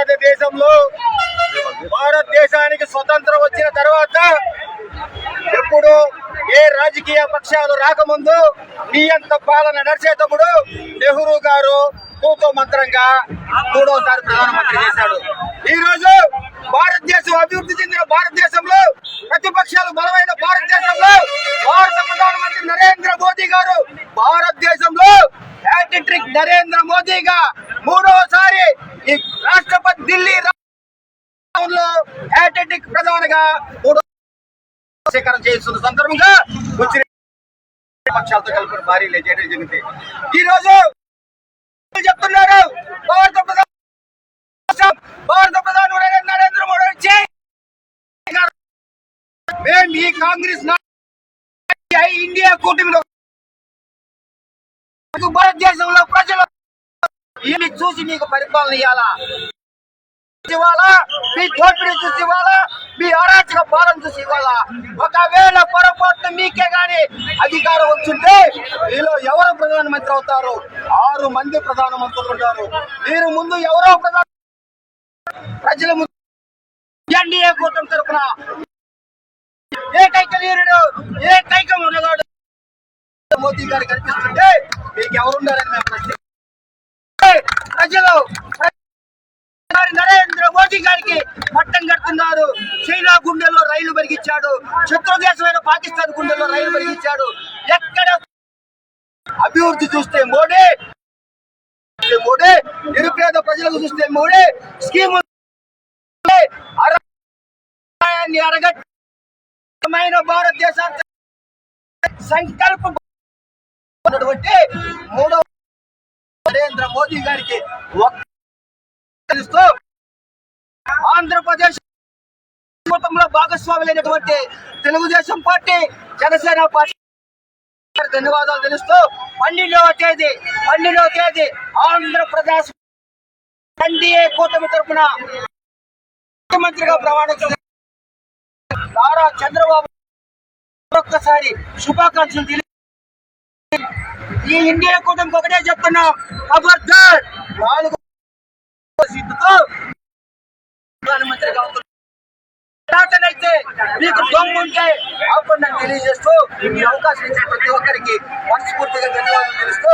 భారతదేశంలో భారతదేశానికి స్వతంత్రం వచ్చిన తర్వాత ఎప్పుడు ఏ రాజకీయ పక్షాలు రాకముందు నియంత పాలన నడిచేటప్పుడు నెహ్రూ గారు కూతో మంత్రంగా మూడోసారి ప్రధానమంత్రి చేశాడు. ఈ రోజు భారతదేశం అభివృద్ధి చెందిన భారతదేశంలో ప్రతిపక్షాలు బలమైన భారతదేశంలో భారత ప్రధానమంత్రి నరేంద్ర మోదీ గారు భారతదేశ హ్యాట్రిక్ నరేంద్ర మోదీగా మూడవసారి ఈ రాష్ట్రపతి ఢిల్లీ లో హ్యాట్రిక్ ప్రధానిగా మూడో స్వీకారం చేస్తున్న సందర్భంగా వచ్చిన పక్షాలతో కలిపి భారీ చేయడం జరిగింది. ఈ రోజు చెప్తున్నారు భారత ప్రధాని భారత ప్రధాని నరేంద్ర మోడీ వచ్చి మేము ఈ కాంగ్రెస్ ఇండియా కూటమిలో భారతదేశంలో ప్రజలు ఇవి చూసి మీకు పరిపాలన ఇవ్వాలా ఇవ్వాలా? మీ దోపిడీ చూసి ఇవ్వాలా? మీ అరాచక పాలన చూసి ఇవ్వాలా? ఒకవేళ పొరపాటున మీకే గాని అధికారం వచ్చింటే మీలో ఎవరు ప్రధానమంత్రి అవుతారు? ఆరు మంది ప్రధానమంత్రులు ఉంటారు. మీరు ముందు ఎవరో ప్రధాన ప్రజల ముందు ఎన్డీఏ కూటమి తరఫున ఏకైక వీరుడు ఏక మోదీ గారు కనిపిస్తుంటే మీకు ఎవరున్నారని మేము ప్రజలు నరేంద్ర మోదీ గారికి పట్టం కడుతున్నారు చైనా గుండెల్లో రైలు పెరిగించాడు శత్రుదేశమైన పాకిస్తాన్ గుండెల్లో రైలు పెరిగించాడు ఎక్కడ అభివృద్ధి చూస్తే మోడీ మోడీ నిరుపేద ప్రజలకు చూస్తే మోడీ స్కీము అరాన్ని అరగట్టమైన సంకల్ప ఉన్నటువంటి మూడవ నరేంద్ర మోదీ గారికి తెలుస్తూ ఆంధ్రప్రదేశ్ మొత్తంలో భాగస్వాములైనటువంటి తెలుగుదేశం పార్టీ జనసేన పార్టీ ధన్యవాదాలు తెలుస్తూ పన్నెండవ తేదీ పన్నెండవ తేదీ ఆంధ్రప్రదేశ్ ఎన్డీఏ కూటమి తరపున ముఖ్యమంత్రిగా ప్రమాణం నారా చంద్రబాబు ఒక్కసారి శుభాకాంక్షలు తెలియ ఈ ఇండియా కూటమికి ఒకటే చెప్తున్నాం ఖబర్దార్ నాలుగు ప్రధానమంత్రిగా అయితే మీకు దొంగుంటే అప్పుడు నాకు తెలియజేస్తూ ఈ అవకాశం ఇచ్చిన ప్రతి ఒక్కరికి మనస్ఫూర్తిగా ధన్యవాదాలు తెలుస్తూ